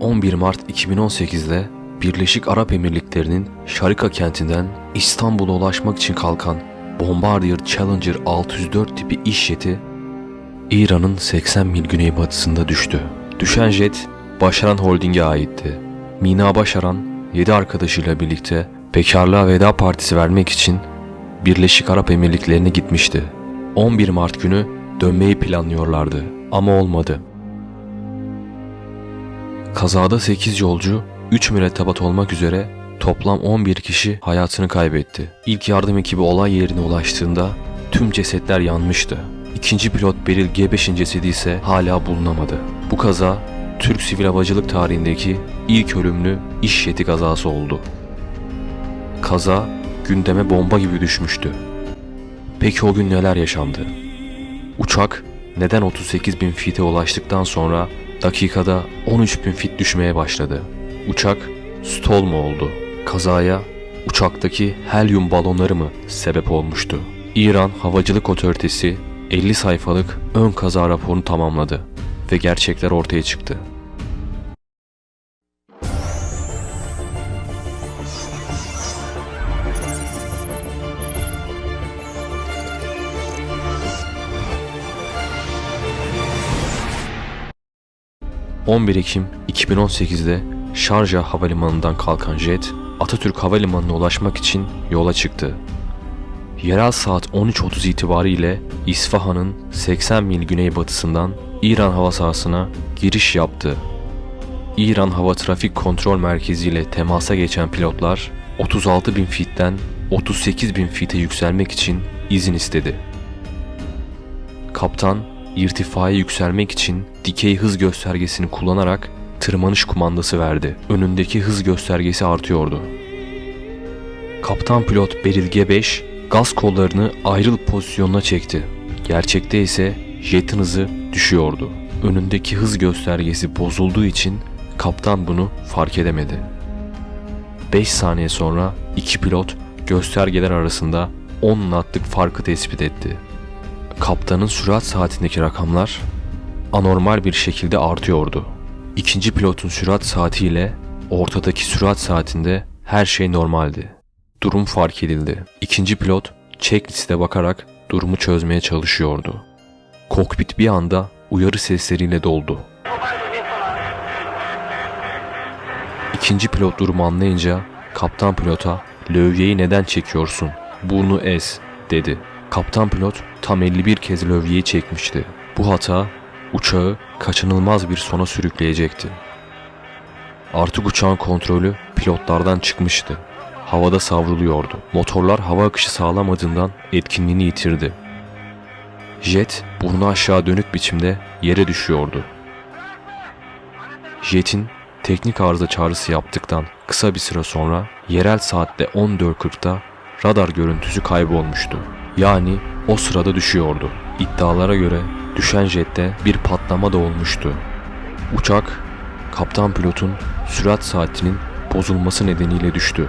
11 Mart 2018'de Birleşik Arap Emirlikleri'nin Şarika kentinden İstanbul'a ulaşmak için kalkan Bombardier Challenger 604 tipi iş jeti İran'ın 80 mil güneybatısında düştü. Düşen jet Başaran Holding'e aitti. Mina Başaran 7 arkadaşıyla birlikte bekarlığa veda partisi vermek için Birleşik Arap Emirlikleri'ne gitmişti. 11 Mart günü dönmeyi planlıyorlardı ama olmadı. Kazada 8 yolcu, 3 mürettebat olmak üzere toplam 11 kişi hayatını kaybetti. İlk yardım ekibi olay yerine ulaştığında tüm cesetler yanmıştı. İkinci pilot Beril G5'in cesedi ise hala bulunamadı. Bu kaza Türk sivil havacılık tarihindeki ilk ölümlü iş jeti kazası oldu. Kaza gündeme bomba gibi düşmüştü. Peki o gün neler yaşandı? Uçak neden 38 bin fite ulaştıktan sonra dakikada 13 bin fit düşmeye başladı? Uçak stall mu oldu? Kazaya uçaktaki helyum balonları mı sebep olmuştu? İran Havacılık Otoritesi 50 sayfalık ön kaza raporunu tamamladı ve gerçekler ortaya çıktı. ...11 Ekim 2018'de Şarja Havalimanı'ndan kalkan jet... ...Atatürk Havalimanı'na ulaşmak için yola çıktı. Yerel saat 13.30 itibariyle İsfahan'ın 80 mil güneybatısından İran hava sahasına giriş yaptı. İran Hava Trafik Kontrol Merkezi ile temasa geçen pilotlar 36 bin fitten 38 bin fite yükselmek için izin istedi. Kaptan irtifaya yükselmek için dikey hız göstergesini kullanarak tırmanış kumandası verdi. Önündeki hız göstergesi artıyordu. Kaptan pilot Beril G5 gaz kollarını ayrıl pozisyonuna çekti. Gerçekte ise jetin hızı düşüyordu. Önündeki hız göstergesi bozulduğu için kaptan bunu fark edemedi. 5 saniye sonra iki pilot göstergeler arasında 10 knotlık farkı tespit etti. Kaptanın sürat saatindeki rakamlar anormal bir şekilde artıyordu. İkinci pilotun sürat saati ile ortadaki sürat saatinde her şey normaldi. Durum fark edildi. İkinci pilot checkliste bakarak durumu çözmeye çalışıyordu. Kokpit bir anda uyarı sesleriyle doldu. İkinci pilot durumu anlayınca kaptan pilota lövyeyi neden çekiyorsun? Burnu ez dedi. Kaptan pilot tam 51 kez lövyeyi çekmişti. Bu hata uçağı kaçınılmaz bir sona sürükleyecekti. Artık uçağın kontrolü pilotlardan çıkmıştı. Havada savruluyordu. Motorlar hava akışı sağlamadığından etkinliğini yitirdi. Jet burnu aşağı dönük biçimde yere düşüyordu. Jet'in teknik arıza çağrısı yaptıktan kısa bir süre sonra yerel saatte 14.40'da radar görüntüsü kaybolmuştu. Yani o sırada düşüyordu. İddialara göre düşen jette bir patlama da olmuştu. Uçak kaptan pilotun sürat saatinin bozulması nedeniyle düştü.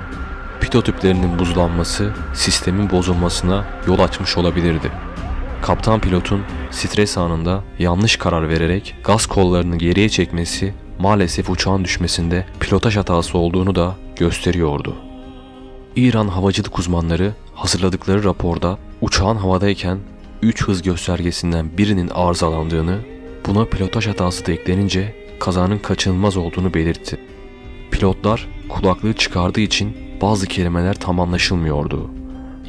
Pitotüplerinin buzlanması sistemin bozulmasına yol açmış olabilirdi. Kaptan pilotun stres anında yanlış karar vererek gaz kollarını geriye çekmesi maalesef uçağın düşmesinde pilotaj hatası olduğunu da gösteriyordu. İran havacılık uzmanları hazırladıkları raporda uçağın havadayken 3 hız göstergesinden birinin arızalandığını, buna pilotaj hatası da eklenince kazanın kaçınılmaz olduğunu belirtti. Pilotlar kulaklığı çıkardığı için bazı kelimeler tam anlaşılmıyordu.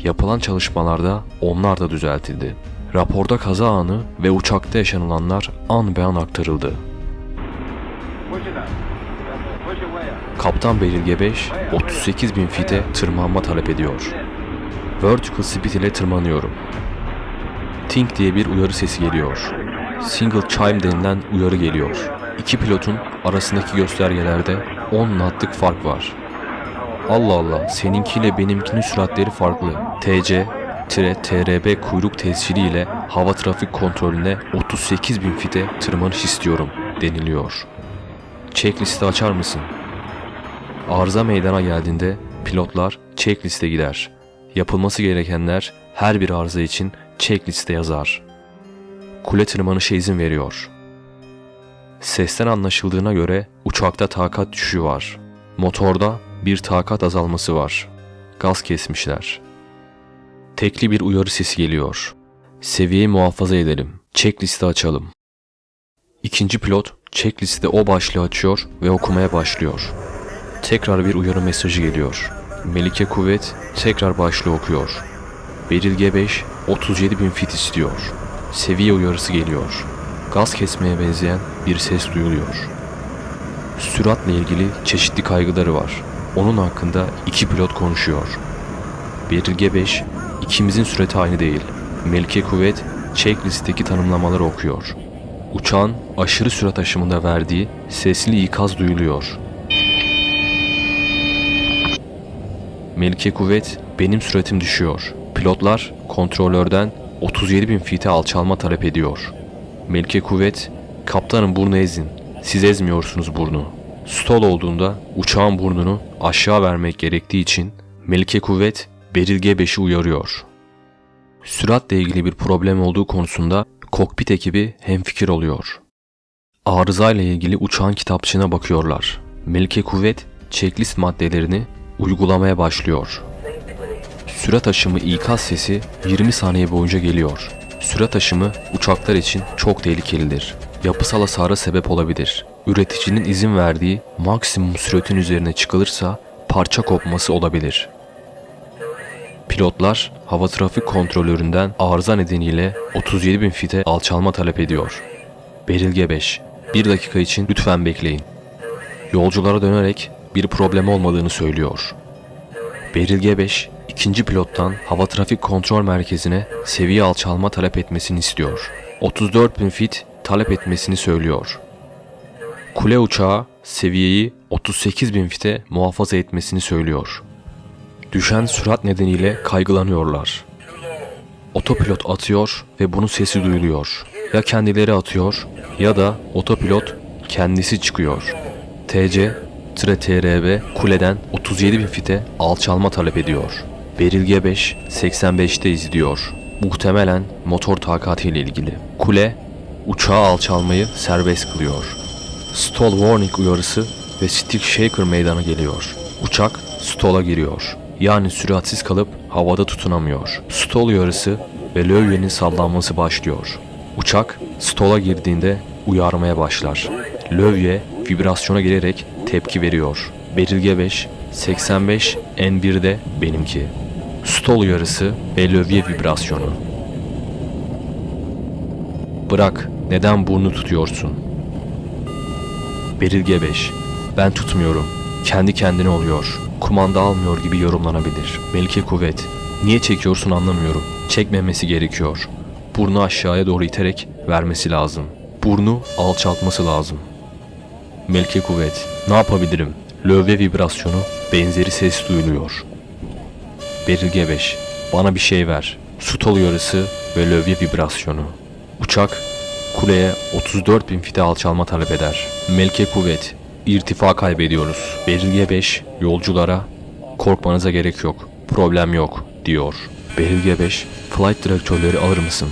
Yapılan çalışmalarda onlar da düzeltildi. Raporda kaza anı ve uçakta yaşanılanlar an be an aktarıldı. Kaptan Beril G5 38 bin fite tırmanma talep ediyor. Vertical speed ile tırmanıyorum. Think diye bir uyarı sesi geliyor. Single chime denilen uyarı geliyor. İki pilotun arasındaki göstergelerde 10 knotlık fark var. Allah Allah seninkiyle benimkinin süratleri farklı. TC TRB kuyruk tescili ile hava trafik kontrolüne 38 bin fite tırmanış istiyorum deniliyor. Checklisti açar mısın? Arıza meydana geldiğinde pilotlar checkliste gider. Yapılması gerekenler her bir arıza için checkliste yazar. Kule tırmanışa izin veriyor. Sesten anlaşıldığına göre uçakta takat düşüşü var. Motorda bir takat azalması var. Gaz kesmişler. Tekli bir uyarı sesi geliyor. Seviyeyi muhafaza edelim. Checklisti açalım. İkinci pilot checkliste o başlığı açıyor ve okumaya başlıyor. Tekrar bir uyarı mesajı geliyor. Melike Kuvvet tekrar başlığı okuyor. Beril G5 37 bin fit istiyor. Seviye uyarısı geliyor. Gaz kesmeye benzeyen bir ses duyuluyor. Süratle ilgili çeşitli kaygıları var. Onun hakkında iki pilot konuşuyor. Beril G5 ikimizin süreti aynı değil. Melike Kuvvet checklist'teki tanımlamaları okuyor. Uçağın aşırı sürat aşımında verdiği sesli ikaz duyuluyor. Melike Kuvvet benim süratim düşüyor. Pilotlar kontrolörden 37 bin fite alçalma talep ediyor. Melike Kuvvet kaptanın burnu ezin. Siz ezmiyorsunuz burnu. Stall olduğunda uçağın burnunu aşağı vermek gerektiği için Melike Kuvvet Beril G5'i uyarıyor. Süratle ilgili bir problem olduğu konusunda kokpit ekibi hemfikir oluyor. Arızayla ilgili uçağın kitapçığına bakıyorlar. Melike Kuvvet checklist maddelerini uygulamaya başlıyor. Sürat aşımı ikaz sesi 20 saniye boyunca geliyor. Sürat aşımı uçaklar için çok tehlikelidir. Yapısal hasara sebep olabilir. Üreticinin izin verdiği maksimum süratin üzerine çıkılırsa parça kopması olabilir. Pilotlar hava trafik kontrolöründen arıza nedeniyle 37 bin fite alçalma talep ediyor. Berilge 5. Bir dakika için lütfen bekleyin. Yolculara dönerek bir problem olmadığını söylüyor. Berilge 5, ikinci pilottan hava trafik kontrol merkezine seviye alçalma talep etmesini istiyor. 34 bin fit talep etmesini söylüyor. Kule uçağı seviyeyi 38 bin fite muhafaza etmesini söylüyor. Düşen sürat nedeniyle kaygılanıyorlar. Otopilot atıyor ve bunun sesi duyuluyor. Ya kendileri atıyor ya da otopilot kendisi çıkıyor. TC TRB kuleden 37 bin fite alçalma talep ediyor. Berilge 5 85'teyiz diyor. Muhtemelen motor takatiyle ilgili. Kule uçağı alçalmayı serbest kılıyor. Stall warning uyarısı ve stick shaker meydana geliyor. Uçak stall'a giriyor. Yani süratsiz kalıp havada tutunamıyor. Stall uyarısı ve lövyenin sallanması başlıyor. Uçak stall'a girdiğinde uyarmaya başlar. Lövye vibrasyona gelerek tepki veriyor. Berilge 5, 85, N1'de benimki. Stall uyarısı ve lövye vibrasyonu. Bırak, neden burnu tutuyorsun? Berilge 5, ben tutmuyorum. Kendi kendine oluyor. Kumanda almıyor gibi yorumlanabilir. Melike kuvvet. Niye çekiyorsun anlamıyorum. Çekmemesi gerekiyor. Burnu aşağıya doğru iterek vermesi lazım. Burnu alçaltması lazım. Melke kuvvet. Ne yapabilirim? Lövye vibrasyonu, benzeri ses duyuluyor. Berilge 5. Bana bir şey ver. Su uyarısı ve lövye vibrasyonu. Uçak kuleye 34 bin fite alçalma talep eder. Melke kuvvet. İrtifa kaybediyoruz. Berilge 5 yolculara korkmanıza gerek yok. Problem yok diyor. Berilge 5 flight direktörleri alır mısın?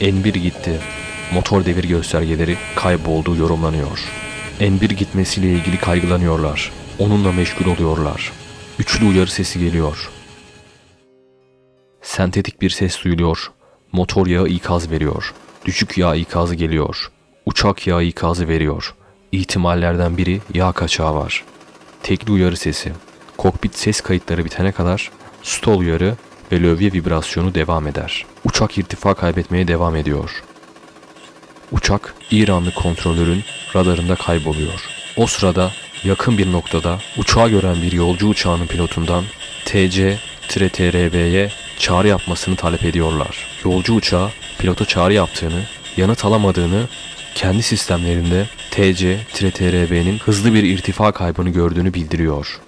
N1 gitti. Motor devir göstergeleri kaybolduğu yorumlanıyor. N1 gitmesiyle ilgili kaygılanıyorlar. Onunla meşgul oluyorlar. Üçlü uyarı sesi geliyor. Sentetik bir ses duyuluyor. Motor yağı ikaz veriyor. Düşük yağ ikazı geliyor. Uçak yağı ikazı veriyor. İhtimallerden biri yağ kaçağı var. Tekli uyarı sesi. Kokpit ses kayıtları bitene kadar stall uyarı ve lövye vibrasyonu devam eder. Uçak irtifa kaybetmeye devam ediyor. Uçak İranlı kontrolörün radarında kayboluyor. O sırada yakın bir noktada uçağı gören bir yolcu uçağının pilotundan TC TRB'ye çağrı yapmasını talep ediyorlar. Yolcu uçağı pilota çağrı yaptığını, yanıt alamadığını, kendi sistemlerinde TC TRB'nin hızlı bir irtifa kaybını gördüğünü bildiriyor.